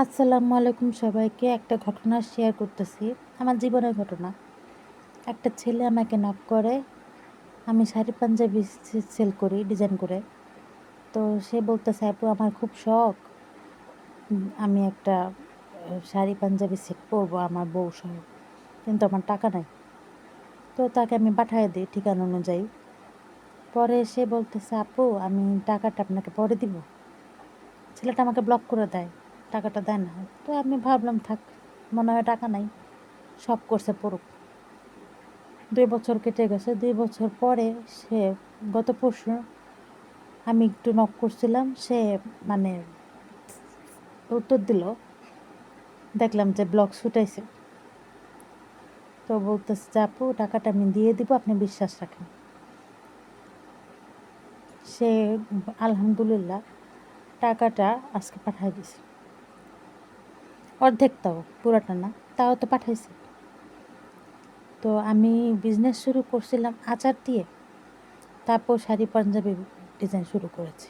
আসসালামু আলাইকুম সবাইকে। একটা ঘটনা শেয়ার করতেছি। আমার জীবনের ঘটনা। একটা ছেলে আমাকে নক করে। আমি শাড়ি, পাঞ্জাবি সেল করি ডিজাইন করে। তো সে বলতেছে, আপু, আমার খুব শখ। আমি একটা শাড়ি, পাঞ্জাবি সেট করব আমার বউ সহ। কিন্তু আমার টাকা নাই। তো তাকে আমি পাঠিয়ে দিই ঠিকানা অনুযায়ী। পরে সে বলতেছে, আপু, আমি টাকাটা আপনাকে পরে দিব। ছেলেটা আমাকে ব্লক করে দেয়। টাকাটা দেয় না। তো আমি ভাবলাম, থাক, মনে হয় টাকা নাই, সব করছে পড়ুক। দুই বছর কেটে গেছে, দুই বছর পরে সে, গত পরশু আমি একটু নক করছিলাম, সে মানে উত্তর দিল, দেখলাম যে ব্লক ছুটাইছে। তো বলতেছে যে, আপু, টাকাটা আমি দিয়ে দিব, আপনি বিশ্বাস রাখেন। সে, আলহামদুলিল্লাহ, টাকাটা আজকে পাঠিয়ে দিছে অর্ধেক তাও পুরোটা না, তাও তো পাঠাইছে। তো আমি বিজনেস শুরু করছিলাম আচার দিয়ে, তারপর শাড়ি, পাঞ্জাবি ডিজাইন শুরু করেছি।